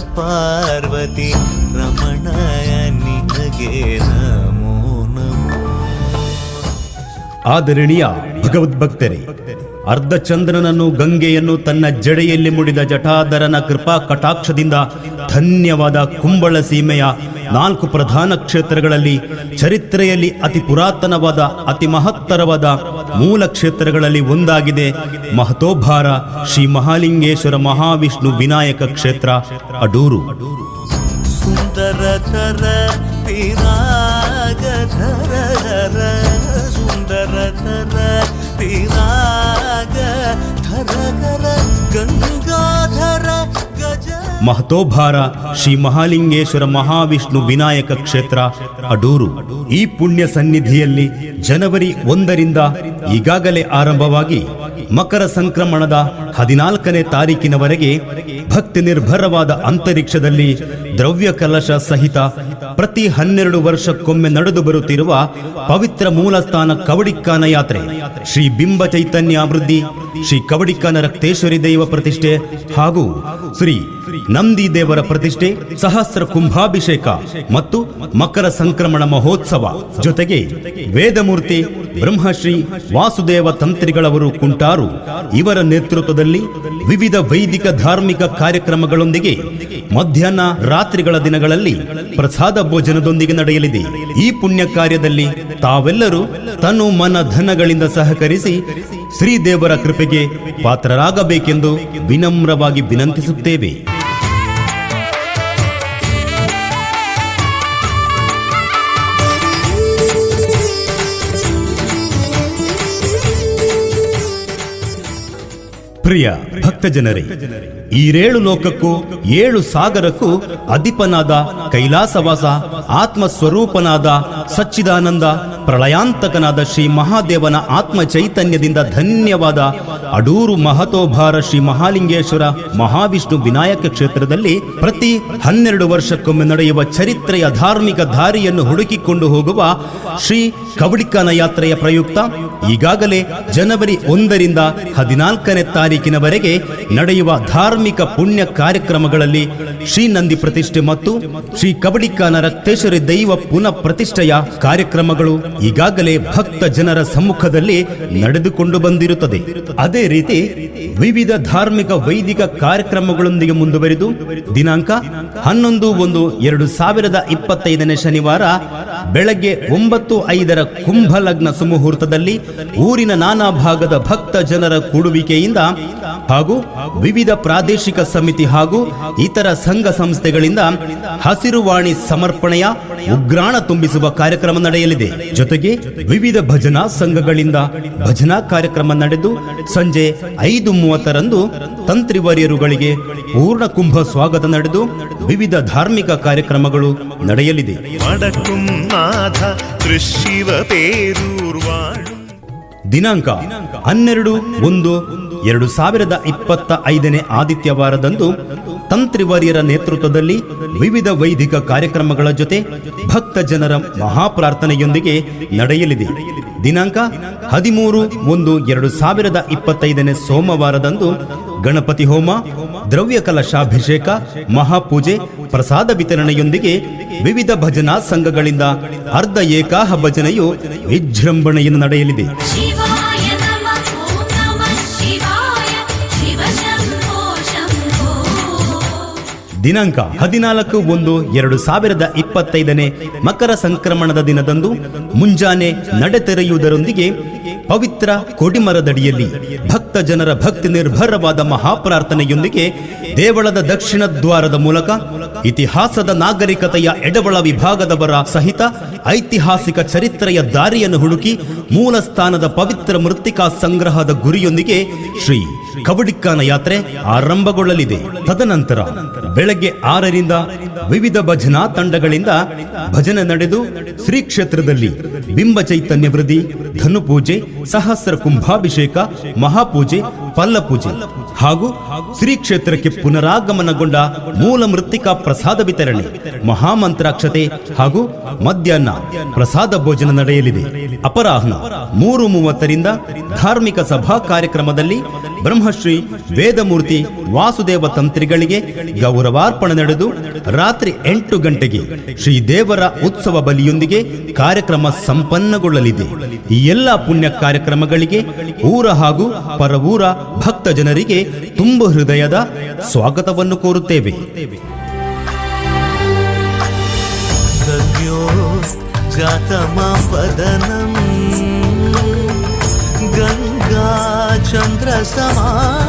ಪಾರ್ವತಿ ರಮಣಯ ನಿನಗೆ ನಮೋ ನಮೋ. ಆದರಣೀಯ ಭಗವದ್ಭಕ್ತರೇ, ಅರ್ಧಚಂದ್ರನನ್ನು ಗಂಗೆಯನ್ನು ತನ್ನ ಜಡೆಯಲ್ಲಿ ಮುಡಿದ ಜಟಾಧರನ ಕೃಪಾ ಕಟಾಕ್ಷದಿಂದ ಧನ್ಯವಾದ ಕುಂಬಳ ಸೀಮೆಯ ನಾಲ್ಕು ಪ್ರಧಾನ ಕ್ಷೇತ್ರಗಳಲ್ಲಿ ಚರಿತ್ರೆಯಲ್ಲಿ ಅತಿ ಪುರಾತನವಾದ, ಅತಿ ಮಹತ್ತರವಾದ ಮೂಲ ಕ್ಷೇತ್ರಗಳಲ್ಲಿ ಒಂದಾಗಿದೆ ಮಹತೋಭಾರ ಶ್ರೀ ಮಹಾಲಿಂಗೇಶ್ವರ ಮಹಾವಿಷ್ಣು ವಿನಾಯಕ ಕ್ಷೇತ್ರ, ಅಡೂರು. ಸುಂದರ ಗಂಗಾಧರ ಮಹತೋಭಾರ ಶ್ರೀ ಮಹಾಲಿಂಗೇಶ್ವರ ಮಹಾವಿಷ್ಣು ವಿನಾಯಕ ಕ್ಷೇತ್ರ, ಅಡೂರು. ಈ ಪುಣ್ಯ ಸನ್ನಿಧಿಯಲ್ಲಿ ಜನವರಿ ಒಂದರಿಂದ ಈಗಾಗಲೇ ಆರಂಭವಾಗಿ ಮಕರ ಸಂಕ್ರಮಣದ ಹದಿನಾಲ್ಕನೇ ತಾರೀಕಿನವರೆಗೆ ಭಕ್ತಿ ನಿರ್ಭರವಾದ ಅಂತರಿಕ್ಷದಲ್ಲಿ ದ್ರವ್ಯ ಕಲಶ ಸಹಿತ ಪ್ರತಿ ಹನ್ನೆರಡು ವರ್ಷಕ್ಕೊಮ್ಮೆ ನಡೆದು ಬರುತ್ತಿರುವ ಪವಿತ್ರ ಮೂಲಸ್ಥಾನ ಕವಡಿಕ್ಕಾನ ಯಾತ್ರೆ. ಶ್ರೀ ಬಿಂಬ ಚೈತನ್ಯ ಅಭಿವೃದ್ಧಿ, ಶ್ರೀ ಕವಡಿಕ್ಕಾನ ರಕ್ತೇಶ್ವರಿ ದೈವ ಪ್ರತಿಷ್ಠೆ ಹಾಗೂ ಶ್ರೀ ನಂದಿ ದೇವರ ಪ್ರತಿಷ್ಠೆ, ಸಹಸ್ರ ಕುಂಭಾಭಿಷೇಕ ಮತ್ತು ಮಕರ ಸಂಕ್ರಮಣ ಮಹೋತ್ಸವ ಜೊತೆಗೆ ವೇದಮೂರ್ತಿ ಬ್ರಹ್ಮಶ್ರೀ ವಾಸುದೇವ ತಂತ್ರಿಗಳವರು ಕುಂಟಾರು. ಇವರ ನೇತೃತ್ವದಲ್ಲಿ ವಿವಿಧ ವೈದಿಕ ಧಾರ್ಮಿಕ ಕಾರ್ಯಕ್ರಮಗಳೊಂದಿಗೆ ಮಧ್ಯಾಹ್ನ ರಾತ್ರಿಗಳ ದಿನಗಳಲ್ಲಿ ಪ್ರಸಾದ ಭೋಜನದೊಂದಿಗೆ ನಡೆಯಲಿದೆ. ಈ ಪುಣ್ಯ ಕಾರ್ಯದಲ್ಲಿ ತಾವೆಲ್ಲರೂ ತನು ಮನ ಧನಗಳಿಂದ ಸಹಕರಿಸಿ ಶ್ರೀದೇವರ ಕೃಪೆಗೆ ಪಾತ್ರರಾಗಬೇಕೆಂದು ವಿನಮ್ರವಾಗಿ ವಿನಂತಿಸುತ್ತೇವೆ. ಪ್ರಿಯ ಭಕ್ತ ಜನರೇ ಈರೇಳು ಲೋಕಕ್ಕೂ ಏಳು ಸಾಗರಕ್ಕೂ ಅಧಿಪನಾದ ಕೈಲಾಸವಾಸ ಆತ್ಮ ಸ್ವರೂಪನಾದ ಸಚ್ಚಿದಾನಂದ, ಪ್ರಳಯಾಂತಕನಾದ ಶ್ರೀ ಮಹಾದೇವನ ಆತ್ಮ ಚೈತನ್ಯದಿಂದ ಧನ್ಯವಾದ ಅಡೂರು ಮಹತೋಭಾರ ಶ್ರೀ ಮಹಾಲಿಂಗೇಶ್ವರ ಮಹಾವಿಷ್ಣು ವಿನಾಯಕ ಕ್ಷೇತ್ರದಲ್ಲಿ ಪ್ರತಿ ಹನ್ನೆರಡು ವರ್ಷಕ್ಕೊಮ್ಮೆ ನಡೆಯುವ ಚರಿತ್ರೆಯ ಧಾರ್ಮಿಕ ದಾರಿಯನ್ನು ಹುಡುಕಿಕೊಂಡು ಹೋಗುವ ಶ್ರೀ ಕವಡಿಕಾನ ಯಾತ್ರೆಯ ಪ್ರಯುಕ್ತ ಈಗಾಗಲೇ ಜನವರಿ ಒಂದರಿಂದ ಹದಿನಾಲ್ಕನೇ ತಾರೀಕಿನವರೆಗೆ ನಡೆಯುವ ಧಾರ್ಮಿಕ ಪುಣ್ಯ ಕಾರ್ಯಕ್ರಮಗಳಲ್ಲಿ ಶ್ರೀ ನಂದಿ ಪ್ರತಿಷ್ಠೆ ಮತ್ತು ಶ್ರೀ ಕಬಡಿಕಾನ ರಕ್ತೇಶ್ವರಿ ದೈವ ಪುನಃ ಪ್ರತಿಷ್ಠೆಯ ಕಾರ್ಯಕ್ರಮಗಳು ಈಗಾಗಲೇ ಭಕ್ತ ಜನರ ಸಮ್ಮುಖದಲ್ಲಿ ನಡೆದುಕೊಂಡು ಬಂದಿರುತ್ತದೆ. ಅದೇ ರೀತಿ ವಿವಿಧ ಧಾರ್ಮಿಕ ವೈದಿಕ ಕಾರ್ಯಕ್ರಮಗಳೊಂದಿಗೆ ಮುಂದುವರಿದು ದಿನಾಂಕ ಹನ್ನೊಂದು ಒಂದು ಎರಡು ಸಾವಿರದ ಇಪ್ಪತ್ತೈದನೇ ಶನಿವಾರ ಬೆಳಗ್ಗೆ ಒಂಬತ್ತು ಐದರ ಕುಂಭಲಗ್ನ ಸುಮುಹೂರ್ತದಲ್ಲಿ ಊರಿನ ನಾನಾ ಭಾಗದ ಭಕ್ತ ಜನರ ಕೂಡುವಿಕೆಯಿಂದ ಹಾಗೂ ವಿವಿಧ ಪ್ರಾದೇಶಿಕ ಸಮಿತಿ ಹಾಗೂ ಇತರ ಸಂಘ ಸಂಸ್ಥೆಗಳಿಂದ ಹಸಿರುವಾಣಿ ಸಮರ್ಪಣೆಯ ಉಗ್ರಾಣ ತುಂಬಿಸುವ ಕಾರ್ಯಕ್ರಮ ನಡೆಯಲಿದೆ. ಜೊತೆಗೆ ವಿವಿಧ ಭಜನಾ ಸಂಘಗಳಿಂದ ಭಜನಾ ಕಾರ್ಯಕ್ರಮ ನಡೆದು ಸಂಜೆ ಐದು ಮೂವತ್ತರಂದು ತಂತ್ರಿವರ್ಯರುಗಳಿಗೆ ಪೂರ್ಣ ಕುಂಭ ಸ್ವಾಗತ ನಡೆದು ವಿವಿಧ ಧಾರ್ಮಿಕ ಕಾರ್ಯಕ್ರಮಗಳು ನಡೆಯಲಿದೆ. ದಿನಾಂಕ ಹನ್ನೆರಡು ಒಂದು ಎರಡು ಸಾವಿರದ ಇಪ್ಪತ್ತ ಐದನೇ ಆದಿತ್ಯವಾರದಂದು ತಂತ್ರಿವರ್ಯರ ನೇತೃತ್ವದಲ್ಲಿ ವಿವಿಧ ವೈದಿಕ ಕಾರ್ಯಕ್ರಮಗಳ ಜೊತೆ ಭಕ್ತ ಜನರ ಮಹಾಪ್ರಾರ್ಥನೆಯೊಂದಿಗೆ ನಡೆಯಲಿದೆ. ದಿನಾಂಕ ಹದಿಮೂರು ಒಂದು ಎರಡು ಸಾವಿರದ ಇಪ್ಪತ್ತೈದನೇ ಸೋಮವಾರದಂದು ಗಣಪತಿ ಹೋಮ, ದ್ರವ್ಯ ಕಲಶಾಭಿಷೇಕ, ಮಹಾಪೂಜೆ, ಪ್ರಸಾದ ವಿತರಣೆಯೊಂದಿಗೆ ವಿವಿಧ ಭಜನಾ ಸಂಘಗಳಿಂದ ಅರ್ಧ ಏಕಾಹ ಭಜನೆಯು ವಿಜೃಂಭಣೆಯನ್ನು ನಡೆಯಲಿದೆ. ದಿನಾಂಕ ಹದಿನಾಲ್ಕು ಒಂದು ಎರಡು ಸಾವಿರದ ಇಪ್ಪತ್ತೈದನೇ ಮಕರ ಸಂಕ್ರಮಣದ ದಿನದಂದು ಮುಂಜಾನೆ ನಡೆತೆರೆಯುವುದರೊಂದಿಗೆ ಪವಿತ್ರ ಕೊಡಿಮರದಡಿಯಲ್ಲಿ ಭಕ್ತ ಜನರ ಭಕ್ತಿ ನಿರ್ಭರವಾದ ಮಹಾಪ್ರಾರ್ಥನೆಯೊಂದಿಗೆ ದೇವಳದ ದಕ್ಷಿಣ ದ್ವಾರದ ಮೂಲಕ ಇತಿಹಾಸದ ನಾಗರಿಕತೆಯ ಎಡಬಳ ವಿಭಾಗದವರ ಸಹಿತ ಐತಿಹಾಸಿಕ ಚರಿತ್ರೆಯ ದಾರಿಯನ್ನು ಹುಡುಕಿ ಮೂಲ ಸ್ಥಾನದ ಪವಿತ್ರ ಮೃತ್ತಿಕಾ ಸಂಗ್ರಹದ ಗುರಿಯೊಂದಿಗೆ ಶ್ರೀ ಕಬಡಿಕ್ಕಾನ ಯಾತ್ರೆ ಆರಂಭಗೊಳ್ಳಲಿದೆ. ತದನಂತರ ಬೆಳಗ್ಗೆ ಆರರಿಂದ ವಿವಿಧ ಭಜನಾ ತಂಡಗಳಿಂದ ಭಜನೆ ನಡೆದು ಶ್ರೀ ಕ್ಷೇತ್ರದಲ್ಲಿ ಬಿಂಬ ಚೈತನ್ಯ ವೃದ್ಧಿ ಧನುಪೂಜೆ ಸಹಸ್ರ ಕುಂಭಾಭಿಷೇಕ ಮಹಾಪೂಜೆ ಪಲ್ಲಪೂಜೆ ಹಾಗೂ ಶ್ರೀ ಕ್ಷೇತ್ರಕ್ಕೆ ಪುನರಾಗಮನಗೊಂಡ ಮೂಲ ಮೃತ್ತಿಕಾ ಪ್ರಸಾದ ವಿತರಣೆ, ಮಹಾಮಂತ್ರಾಕ್ಷತೆ ಹಾಗೂ ಮಧ್ಯಾಹ್ನ ಪ್ರಸಾದ ಭೋಜನ ನಡೆಯಲಿದೆ. ಅಪರಾಹ್ನ ಮೂರು ಮೂವತ್ತರಿಂದ ಧಾರ್ಮಿಕ ಸಭಾ ಕಾರ್ಯಕ್ರಮದಲ್ಲಿ ಬ್ರಹ್ಮಶ್ರೀ ವೇದಮೂರ್ತಿ ವಾಸುದೇವ ತಂತ್ರಿಗಳಿಗೆ ಗೌರವಾರ್ಪಣೆ ನಡೆದು ರಾತ್ರಿ ಎಂಟು ಗಂಟೆಗೆ ಶ್ರೀ ದೇವರ ಉತ್ಸವ ಬಲಿಯೊಂದಿಗೆ ಕಾರ್ಯಕ್ರಮ ಸಂಪನ್ನಗೊಳ್ಳಲಿದೆ. ಈ ಎಲ್ಲ ಪುಣ್ಯ ಕಾರ್ಯಕ್ರಮಗಳಿಗೆ ಊರ ಹಾಗೂ ಪರವೂರ ಭಕ್ತ ಜನರಿಗೆ ತುಂಬ ಹೃದಯದ ಸ್ವಾಗತವನ್ನು ಕೋರುತ್ತೇವೆ. ಗಂಗಾ ಚಂದ್ರ ಸಮಾನ